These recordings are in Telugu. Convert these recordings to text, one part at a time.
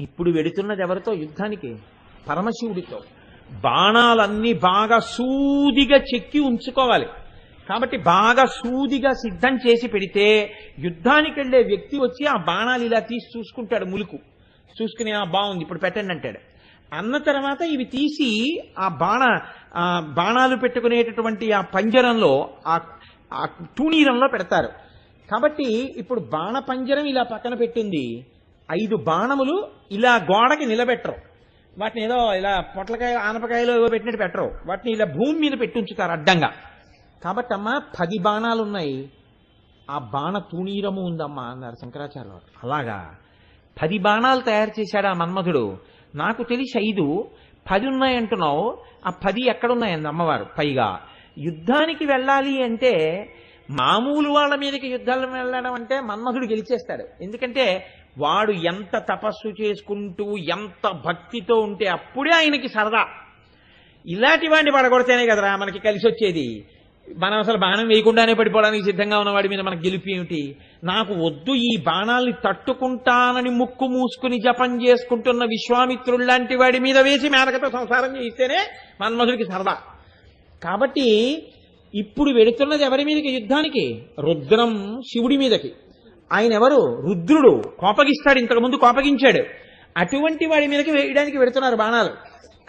ఇప్పుడు వెడుతున్నది ఎవరితో? యుద్ధానికి. పరమశివుడితో. బాణాలన్నీ బాగా సూదిగా చెక్కి ఉంచుకోవాలి. కాబట్టి బాగా సూదిగా సిద్ధం చేసి పెడితే యుద్ధానికి వెళ్ళే వ్యక్తి వచ్చి ఆ బాణాలు ఇలా తీసి చూసుకుంటాడు ములుకు. చూసుకుని ఆ బాగుంది ఇప్పుడు పెట్టండి అంటాడు. అన్న తర్వాత ఇవి తీసి ఆ బాణ ఆ బాణాలు పెట్టుకునేటటువంటి ఆ పంజరంలో ఆ ఆ తూణీరంలో పెడతారు. కాబట్టి ఇప్పుడు బాణ పంజరం ఇలా పక్కన పెట్టింది. ఐదు బాణములు ఇలా గోడకి నిలబెట్టరు. వాటిని ఏదో ఇలా పొట్లకాయ ఆనపకాయలు ఏవో పెట్టినట్టు పెట్టరు. వాటిని ఇలా భూమి మీద పెట్టి ఉంచుతారు అడ్డంగా. కాబట్టి అమ్మా పది బాణాలు ఉన్నాయి ఆ బాణ తూణీరము ఉందమ్మా అన్నారు శంకరాచార్య అలాగా. పది బాణాలు తయారు చేశాడు ఆ మన్మధుడు. నాకు తెలిసి ఐదు. పది ఉన్నాయంటున్నావు ఆ పది ఎక్కడున్నాయండి అమ్మవారు? పైగా. యుద్ధానికి వెళ్ళాలి అంటే మామూలు వాళ్ళ మీదకి యుద్ధాలు వెళ్ళడం అంటే మన్మధుడు గెలిచేస్తాడు. ఎందుకంటే వాడు ఎంత తపస్సు చేసుకుంటూ ఎంత భక్తితో ఉంటే అప్పుడే ఆయనకి సరదా. ఇలాంటి వాడిని పడగొడితేనే కదరా మనకి కలిసి వచ్చేది. మనం అసలు బాణం వేయకుండానే పడిపోవడానికి సిద్ధంగా ఉన్నవాడి మీద మనకు గెలుపు ఏమిటి? నాకు వద్దు ఈ బాణాల్ని తట్టుకుంటానని ముక్కు మూసుకుని జపం చేసుకుంటున్న విశ్వామిత్రుల్లాంటి వాడి మీద వేసి మేనకతో సంసారం చేయిస్తేనే మన్మధుడికి సరదా. కాబట్టి ఇప్పుడు వెడుతున్నది ఎవరి మీదకి? యుద్ధానికి. రుద్రం శివుడి మీదకి. ఆయన ఎవరు రుద్రుడు. కోపగిస్తాడు ఇంతకుముందు కోపగించాడు. అటువంటి వాడి మీదకి వేయడానికి వెడుతున్నారు బాణాలు.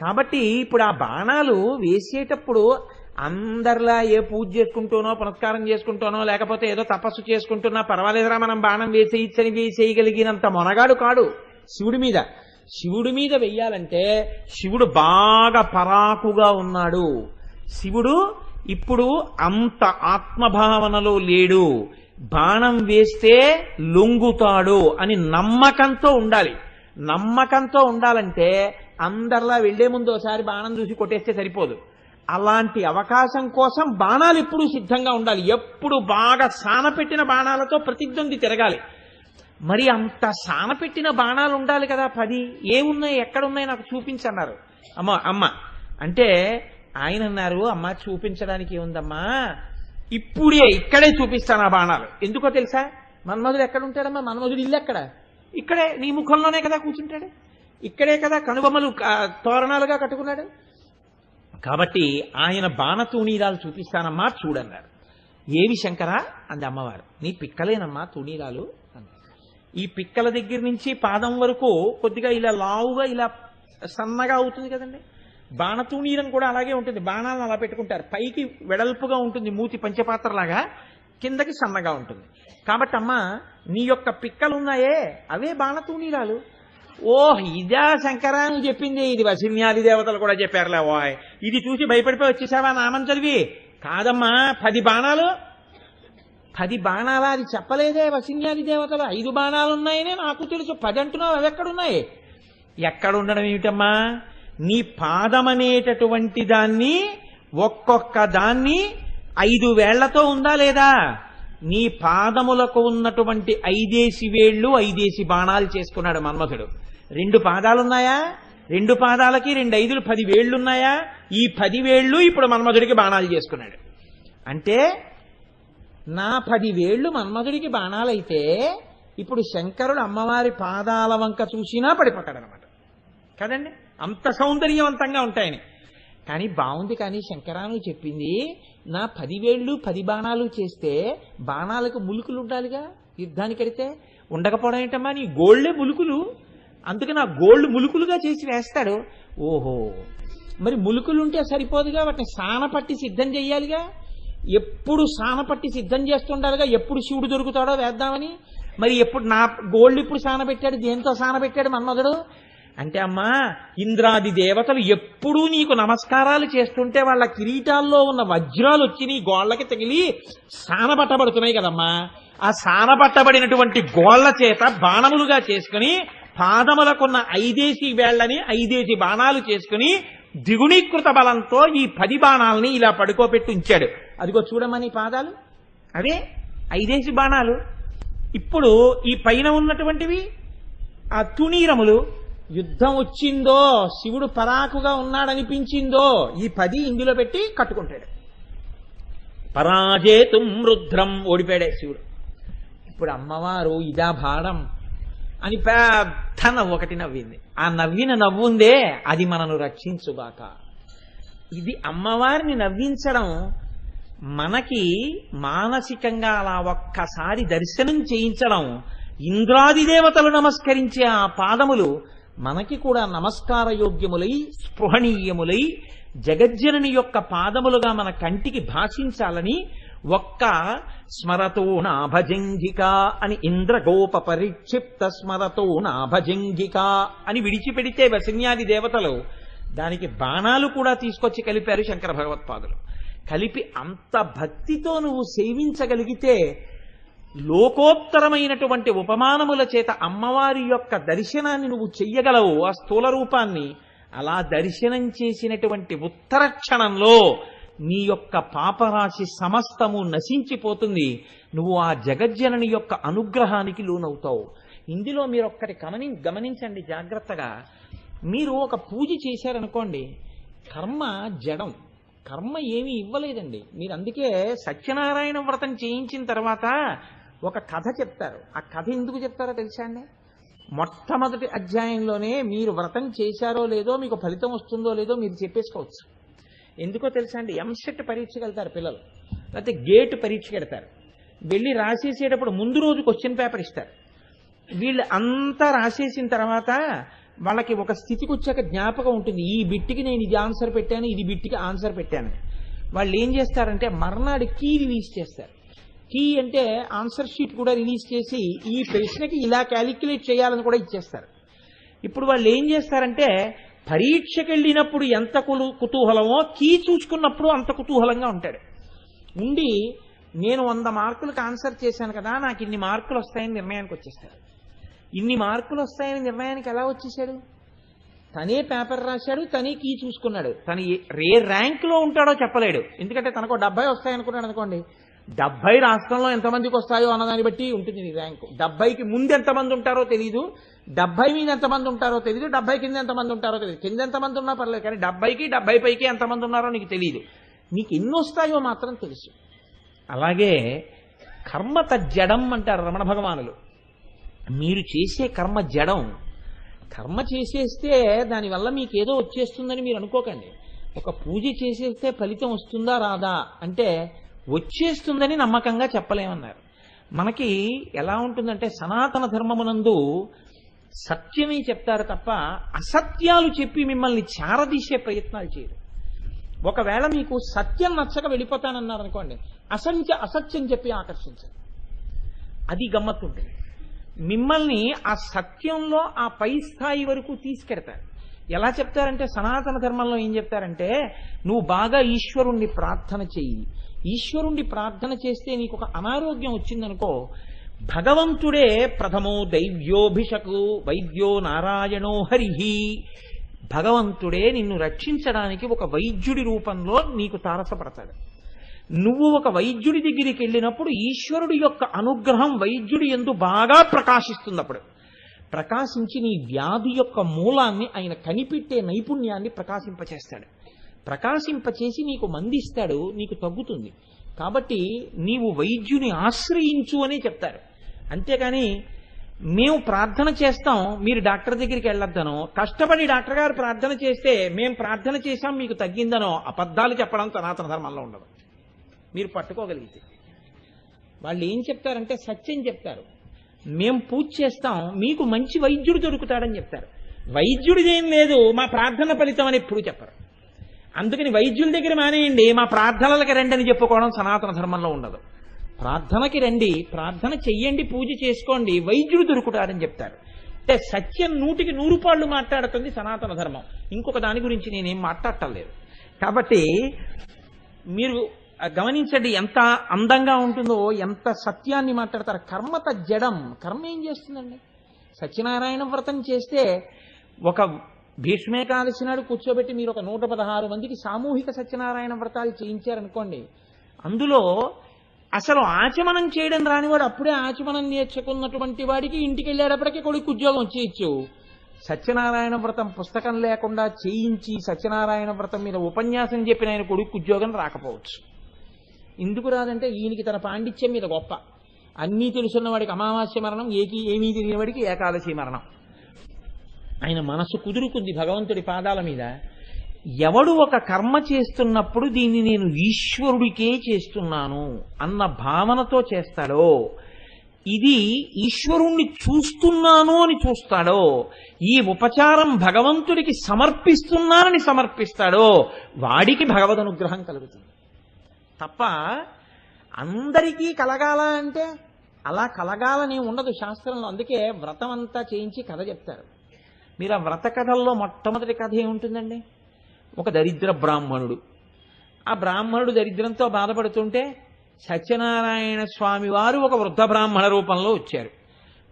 కాబట్టి ఇప్పుడు ఆ బాణాలు వేసేటప్పుడు అందరిలా ఏ పూజ చేసుకుంటూనో పునస్కారం చేసుకుంటూనో లేకపోతే ఏదో తపస్సు చేసుకుంటున్నా పర్వాలేదురా మనం బాణం వేసేయచ్చని వేసేయగలిగినంత మొనగాడు కాడు శివుడి మీద. శివుడి మీద వెయ్యాలంటే శివుడు బాగా పరాకుగా ఉన్నాడు. శివుడు ఇప్పుడు అంత ఆత్మభావనలో లేడు. బాణం వేస్తే లొంగుతాడు అని నమ్మకంతో ఉండాలి. నమ్మకంతో ఉండాలంటే అందరిలా వెళ్ళే ముందు ఒకసారి బాణం చూసి కొట్టేస్తే సరిపోదు. అలాంటి అవకాశం కోసం బాణాలు ఎప్పుడూ సిద్ధంగా ఉండాలి. ఎప్పుడు బాగా సానపెట్టిన బాణాలతో ప్రతిద్వంది తిరగాలి. మరి అంత సానపెట్టిన బాణాలు ఉండాలి కదా పది? ఏమున్నాయి? ఎక్కడున్నాయి? నాకు చూపించన్నారు. అమ్మ అమ్మ. అంటే ఆయన అన్నారు అమ్మ చూపించడానికి ఏముందమ్మా? ఇప్పుడే ఇక్కడే చూపిస్తాను ఆ బాణాలు. ఎందుకో తెలుసా? మన్మధుడు ఎక్కడ ఉంటాడమ్మా మన్మధుడు ఇల్లు ఎక్కడ? ఇక్కడే నీ ముఖంలోనే కదా కూర్చుంటాడు. ఇక్కడే కదా కనుబొమ్మలు తోరణాలుగా కట్టుకున్నాడు. కాబట్టి ఆయన బాణతూణీరాలు చూపిస్తానమ్మా చూడన్నారు. ఏవి శంకరా? అంది అమ్మవారు. నీ పిక్కలేనమ్మా తూణీరాలు అంది ఈ పిక్కల దగ్గర నుంచి పాదం వరకు కొద్దిగా ఇలా లావుగా ఇలా సన్నగా అవుతుంది కదండి. బాణతూనీరం కూడా అలాగే ఉంటుంది. బాణాలను అలా పెట్టుకుంటారు. పైకి వెడల్పుగా ఉంటుంది మూతి పంచపాత్రలాగా కిందకి సన్నగా ఉంటుంది. కాబట్టి అమ్మ నీ యొక్క పిక్కలున్నాయే అవే బాణతూనీరాలు. ఓహ్ ఇదా శంకరా నువ్వు చెప్పింది. ఇది వసిన్యాది దేవతలు కూడా చెప్పారులే ఓయ్. ఇది చూసి భయపడిపోయి వచ్చేసావా నామం చదివి? కాదమ్మా పది బాణాలు. పది బాణాలా? అది చెప్పలేదే వసిన్యాది దేవతలు. ఐదు బాణాలు ఉన్నాయని నాకు తెలుసు. పది అంటున్నావు అవి ఎక్కడున్నాయి? ఎక్కడ ఉండడం ఏమిటమ్మా? నీ పాదమనేటటువంటి దాన్ని ఒక్కొక్క దాన్ని ఐదు వేళ్ళతో ఉందా లేదా? నీ పాదములకు ఉన్నటువంటి ఐదేసి వేళ్ళు ఐదేసి బాణాలు చేసుకున్నాడు మన్మథుడు రెండు పాదాలున్నాయా? రెండు పాదాలకి రెండు ఐదులు పది వేళ్ళున్నాయా ఈ పది వేళ్ళు ఇప్పుడు మన్మథుడికి బాణాలు చేసుకున్నాడు. అంటే నా పది వేళ్ళు మన్మధుడికి బాణాలైతే ఇప్పుడు శంకరుడు అమ్మవారి పాదాల వంక చూసినా పడిపోతాడనమాట. కదండి? అంత సౌందర్యవంతంగా ఉంటాయని. కానీ బాగుంది కానీ శంకరాను చెప్పింది నా పదివేళ్ళు పది బాణాలు చేస్తే బాణాలకు ములుకులు ఉండాలిగా యుద్ధానికి కడితే? ఉండకపోవడం ఏంటమ్మా నీ గోల్డే ములుకులు. అందుకని ఆ గోల్డ్ ములుకులుగా చేసి వేస్తాడు. ఓహో మరి ములుకులు ఉంటే సరిపోదుగా? వాటిని సానపట్టి సిద్ధం చేయాలిగా ఎప్పుడు సానపట్టి సిద్ధం చేస్తుండాలిగా? ఎప్పుడు శివుడు దొరుకుతాడో వేద్దామని? మరి ఎప్పుడు నా గోల్డ్ ఇప్పుడు సానబెట్టాడు దేంతో సానబెట్టాడు మన్మధుడు? అంటే అమ్మా ఇంద్రాది దేవతలు ఎప్పుడూ నీకు నమస్కారాలు చేస్తుంటే వాళ్ళ కిరీటాల్లో ఉన్న వజ్రాలు వచ్చి నీ గోళ్ళకి తగిలి సానబట్టబడుతున్నాయి కదమ్మా. ఆ సానబట్టబడినటువంటి గోళ్ళ చేత బాణములుగా చేసుకుని పాదములకున్న ఐదేసి వేళ్ళని ఐదేసి బాణాలు చేసుకుని ద్విగుణీకృత బలంతో ఈ పది బాణాలని ఇలా పడుకోబెట్టి ఉంచాడు. అదిగో చూడమని పాదాలు. అవే ఐదేసి బాణాలు. ఇప్పుడు ఈ పైన ఉన్నటువంటివి ఆ తుణీరములు యుద్ధం వచ్చిందో శివుడు పరాకుగా ఉన్నాడనిపించిందో ఈ పది ఇందులో పెట్టి కట్టుకుంటాడు. పరాజేతుం రుద్రం ఓడిపోయాడే శివుడు. ఇప్పుడు అమ్మవారు ఇదా భాడం అని పెద్ద నవ్వు ఒకటి నవ్వింది. ఆ నవ్విన నవ్వుందే అది మనను రక్షించుగాక. ఇది అమ్మవారిని నవ్వించడం మనకి మానసికంగా అలా ఒక్కసారి దర్శనం చేయించడం ఇంద్రాది దేవతలు నమస్కరించే ఆ పాదములు మనకి కూడా నమస్కార యోగ్యములై స్పృహణీయములై జగజ్జనని యొక్క పాదములుగా మన కంటికి భాషించాలని ఒక్క స్మరతో నాభజంగిక అని ఇంద్రగోప పరిక్షిప్త స్మరతో నాభజంగిక అని విడిచిపెడితే వసన్యాది దేవతలు దానికి బాణాలు కూడా తీసుకొచ్చి కలిపారు శంకర భగవత్పాదులు. కలిపి అంత భక్తితో నువ్వు సేవించగలిగితే లోకోత్తరమైనటువంటి ఉపమానముల చేత అమ్మవారి యొక్క దర్శనాన్ని నువ్వు చెయ్యగలవు ఆ స్థూల రూపాన్ని. అలా దర్శనం చేసినటువంటి ఉత్తర క్షణంలో నీ యొక్క పాపరాశి సమస్తము నశించిపోతుంది. నువ్వు ఆ జగజ్జనని యొక్క అనుగ్రహానికి లోనవుతావు. ఇందులో మీరు ఒక్కటి గమని గమనించండి జాగ్రత్తగా. మీరు ఒక పూజ చేశారనుకోండి కర్మ జడం. కర్మ ఏమీ ఇవ్వలేదండి. మీరు అందుకే సత్యనారాయణ వ్రతం చేయించిన తర్వాత ఒక కథ చెప్తారు. ఆ కథ ఎందుకు చెప్తారో తెలుసా అండి? మొట్టమొదటి అధ్యాయంలోనే మీరు వ్రతం చేశారో లేదో మీకు ఫలితం వస్తుందో లేదో మీరు చెప్పేసుకోవచ్చు. ఎందుకో తెలుసా అండి? ఎంసెట్ పరీక్షకి వెళ్తారు పిల్లలు. లేకపోతే గేట్ పరీక్షకి వెళ్తారు వెళ్ళి రాసేసేటప్పుడు ముందు రోజు క్వశ్చన్ పేపర్ ఇస్తారు. వీళ్ళు అంతా రాసేసిన తర్వాత వాళ్ళకి ఒక స్థితికి వచ్చాక జ్ఞాపకం ఉంటుంది. ఈ బిట్టికి నేను ఇది ఆన్సర్ పెట్టాను ఇది బిట్టికి ఆన్సర్ పెట్టాను. వాళ్ళు ఏం చేస్తారంటే మర్నాడు కీ రిలీజ్ చేస్తారు. టీ అంటే ఆన్సర్ షీట్ కూడా రిలీజ్ చేసి ఈ ప్రశ్నకి ఇలా క్యాలిక్యులేట్ చేయాలని కూడా ఇచ్చేస్తారు. ఇప్పుడు వాళ్ళు ఏం చేస్తారంటే పరీక్షకి వెళ్ళినప్పుడు ఎంత కులు- కుతూహలమో కీ చూసుకున్నప్పుడు అంత కుతూహలంగా ఉంటాడు. ఉండి నేను వంద మార్కులకు ఆన్సర్ చేశాను కదా నాకు ఇన్ని మార్కులు వస్తాయని నిర్ణయానికి వచ్చేస్తాడు ఇన్ని మార్కులు వస్తాయని నిర్ణయానికి ఎలా వచ్చేసాడు తనే పేపర్ రాశాడు తనే కీ చూసుకున్నాడు. తను ఏ- ఏ ర్యాంక్లో ఉంటాడో చెప్పలేడు. ఎందుకంటే తనకు డెబ్బై వస్తాయనుకున్నాడు అనుకోండి. డెబ్బై రాష్ట్రంలో ఎంతమందికి వస్తాయో అన్నదాన్ని బట్టి ఉంటుంది నీ ర్యాంకు. డెబ్బైకి ముందు ఎంతమంది ఉంటారో తెలియదు డెబ్బై మీద ఎంతమంది ఉంటారో తెలియదు డెబ్బై కింద ఎంతమంది ఉంటారో తెలియదు కింద ఎంతమంది ఉన్నా పర్లేదు కానీ డెబ్బైకి డెబ్బై పైకి ఎంతమంది ఉన్నారో నీకు తెలియదు నీకు ఎన్ని వస్తాయో మాత్రం తెలుసు. అలాగే కర్మ తజ్జడం అంటారు రమణ భగవానులు. మీరు చేసే కర్మ జడం కర్మ చేసేస్తే దానివల్ల మీకు ఏదో వచ్చేస్తుందని మీరు అనుకోకండి. ఒక పూజ చేసేస్తే ఫలితం వస్తుందా రాదా? అంటే వచ్చేస్తుందని నమ్మకంగా చెప్పలేమన్నారు. మనకి ఎలా ఉంటుందంటే సనాతన ధర్మమునందు సత్యమే చెప్తారు తప్ప అసత్యాలు చెప్పి మిమ్మల్ని చారదీసే ప్రయత్నాలు చేయరు. ఒకవేళ మీకు సత్యం నచ్చక వెళ్ళిపోతానన్నారు అనుకోండి అసత్య అసత్యం చెప్పి ఆకర్షించారు. అది గమ్మత్తు ఉంటుంది మిమ్మల్ని ఆ సత్యంలో ఆ పై స్థాయి వరకు తీసుకెడతారు. ఎలా చెప్తారంటే సనాతన ధర్మంలో ఏం చెప్తారంటే నువ్వు బాగా ఈశ్వరుణ్ణి ప్రార్థన చెయ్యి ఈశ్వరుణ్ణి ప్రార్థన చేస్తే నీకు ఒక అనారోగ్యం వచ్చిందనుకో భగవంతుడే ప్రథమో దైవ్యోభిషకు వైద్యో నారాయణో హరిహి. భగవంతుడే నిన్ను రక్షించడానికి ఒక వైద్యుడి రూపంలో నీకు తారసపడతాడు. నువ్వు ఒక వైద్యుడి దగ్గరికి వెళ్ళినప్పుడు ఈశ్వరుడి యొక్క అనుగ్రహం వైద్యుడి ఎందు బాగా ప్రకాశిస్తుంది అప్పుడు ప్రకాశించి నీ వ్యాధి యొక్క మూలాన్ని ఆయన కనిపెట్టే నైపుణ్యాన్ని ప్రకాశింపచేస్తాడు. ప్రకాశింపచేసి నీకు మందిస్తాడు నీకు తగ్గుతుంది. కాబట్టి నీవు వైద్యుని ఆశ్రయించు అని చెప్తారు. అంతేకాని మేము ప్రార్థన చేస్తాం మీరు డాక్టర్ దగ్గరికి వెళ్ళొద్దనో కష్టపడి డాక్టర్ గారు ప్రార్థన చేస్తే మేము ప్రార్థన చేశాం మీకు తగ్గిందనో అబద్ధాలు చెప్పడం సనాతన ధర్మంలో ఉండదు. మీరు పట్టుకోగలిగితే. వాళ్ళు ఏం చెప్తారంటే సత్యం చెప్తారు. మేము పూజ చేస్తాం మీకు మంచి వైద్యుడు దొరుకుతాడని చెప్తారు. వైద్యుడిదేం లేదు మా ప్రార్థన ఫలితం అని ఎప్పుడు చెప్పరు. అందుకని వైద్యుల దగ్గర మానేయండి. మా ప్రార్థనలకి రండి అని చెప్పుకోవడం సనాతన ధర్మంలో ఉండదు. ప్రార్థనకి రండి ప్రార్థన చెయ్యండి పూజ చేసుకోండి వైద్యుడు దొరుకుతారని చెప్తారు. అంటే సత్యం నూటికి నూరు పాళ్ళు మాట్లాడుతుంది సనాతన ధర్మం. ఇంకొక దాని గురించి నేనేం మాట్లాడటం లేదు. కాబట్టి మీరు గమనించండి ఎంత అందంగా ఉంటుందో ఎంత సత్యాన్ని మాట్లాడతారు. కర్మత జడం. కర్మ ఏం చేస్తుందండి? సత్యనారాయణ వ్రతం చేస్తే ఒక భీష్మేకాదశి నాడు కూర్చోబెట్టి మీరు ఒక నూట పదహారు మందికి సామూహిక సత్యనారాయణ వ్రతాలు చేయించారనుకోండి. అందులో అసలు ఆచమనం చేయడం రానివాడు అప్పుడే ఆచమనం నేర్చుకున్నటువంటి వాడికి ఇంటికి వెళ్ళేటప్పటికీ కొడుకు ఉద్యోగం వచ్చేయచ్చు సత్యనారాయణ వ్రతం పుస్తకం లేకుండా చేయించి సత్యనారాయణ వ్రతం మీద ఉపన్యాసం చెప్పిన ఆయన కొడుకు ఉద్యోగం రాకపోవచ్చు. ఎందుకు రాదంటే ఈయనకి తన పాండిత్యం మీద గొప్ప. అన్నీ తెలుసున్న వాడికి అమావాస్య మరణం ఏకి ఏమీ తెలియని వాడికి ఏకాదశి మరణం. ఆయన మనసు కుదురుకుంది భగవంతుడి పాదాల మీద. ఎవడు ఒక కర్మ చేస్తున్నప్పుడు దీన్ని నేను ఈశ్వరుడికే చేస్తున్నాను అన్న భావనతో చేస్తాడో ఇది ఈశ్వరుణ్ణి చూస్తున్నాను అని చూస్తాడో ఈ ఉపచారం భగవంతుడికి సమర్పిస్తున్నానని సమర్పిస్తాడో వాడికి భగవద్ అనుగ్రహం కలుగుతుంది. తప్ప అందరికీ కలగాల అంటే అలా కలగాలని ఉండదు శాస్త్రంలో. అందుకే వ్రతం అంతా చేయించి కథ చెప్తారు. మీరు ఆ వ్రత కథల్లో మొట్టమొదటి కథ ఏముంటుందండి? ఒక దరిద్ర బ్రాహ్మణుడు. ఆ బ్రాహ్మణుడు దరిద్రంతో బాధపడుతుంటే సత్యనారాయణ స్వామి వారు ఒక వృద్ధ బ్రాహ్మణ రూపంలో వచ్చారు.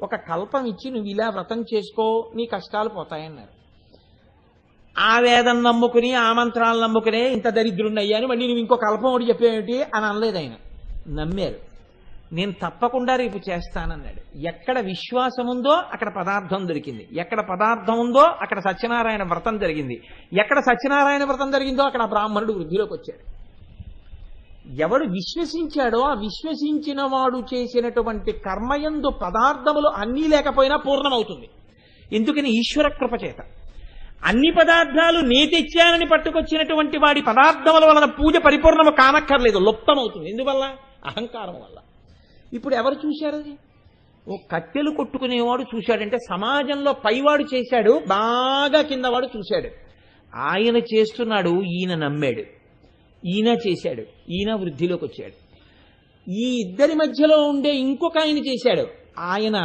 ఒక కల్పం ఇచ్చి నువ్వు ఇలా వ్రతం చేసుకో నీ కష్టాలు పోతాయన్నారు. ఆ వేదం నమ్ముకుని ఆ మంత్రాలు నమ్ముకునే ఇంత దరిద్రుణ్ణి అయ్యాను మళ్ళీ నువ్వు ఇంకో కల్పం ఒకటి చెప్పేమిటి? అని అనలేదు ఆయన. నమ్మారు. నేను తప్పకుండా రేపు చేస్తానన్నాడు. ఎక్కడ విశ్వాసం ఉందో అక్కడ పదార్థం దొరికింది. ఎక్కడ పదార్థం ఉందో అక్కడ సత్యనారాయణ వ్రతం జరిగింది. ఎక్కడ సత్యనారాయణ వ్రతం జరిగిందో అక్కడ బ్రాహ్మణుడు వృద్ధిలోకి వచ్చాడు. ఎవడు విశ్వసించాడో ఆ విశ్వసించిన వాడు చేసినటువంటి కర్మయందు పదార్థములు అన్నీ లేకపోయినా పూర్ణమవుతుంది. ఎందుకని ఈశ్వర కృప చేత. అన్ని పదార్థాలు నే తెచ్చానని పట్టుకొచ్చినటువంటి వాడి పదార్థముల వలన పూజ పరిపూర్ణము కానక్కర్లేదు. లుప్తమవుతుంది. ఎందువల్ల? అహంకారం వల్ల. ఇప్పుడు ఎవరు చూశారు అది? ఓ కట్టెలు కొట్టుకునేవాడు చూశాడంటే సమాజంలో పైవాడు చేశాడు బాగా కిందవాడు చూశాడు. ఆయన చేస్తున్నాడు ఈయన నమ్మాడు. ఈయన చేశాడు ఈయన వృద్ధిలోకి వచ్చాడు. ఈ ఇద్దరి మధ్యలో ఉండే ఇంకొక ఆయన చేశాడు. ఆయన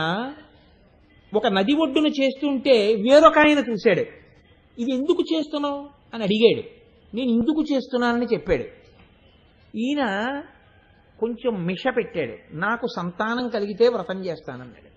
ఒక నది ఒడ్డున చేస్తుంటే వేరొక ఆయన చూశాడు. ఇది ఎందుకు చేస్తున్నావు? అని అడిగాడు. నేను ఇందుకు చేస్తున్నానని చెప్పాడు. ఈయన కొంచెం మిష పెట్టాడు నాకు సంతానం కలిగితే వ్రతం చేస్తానన్నాడు.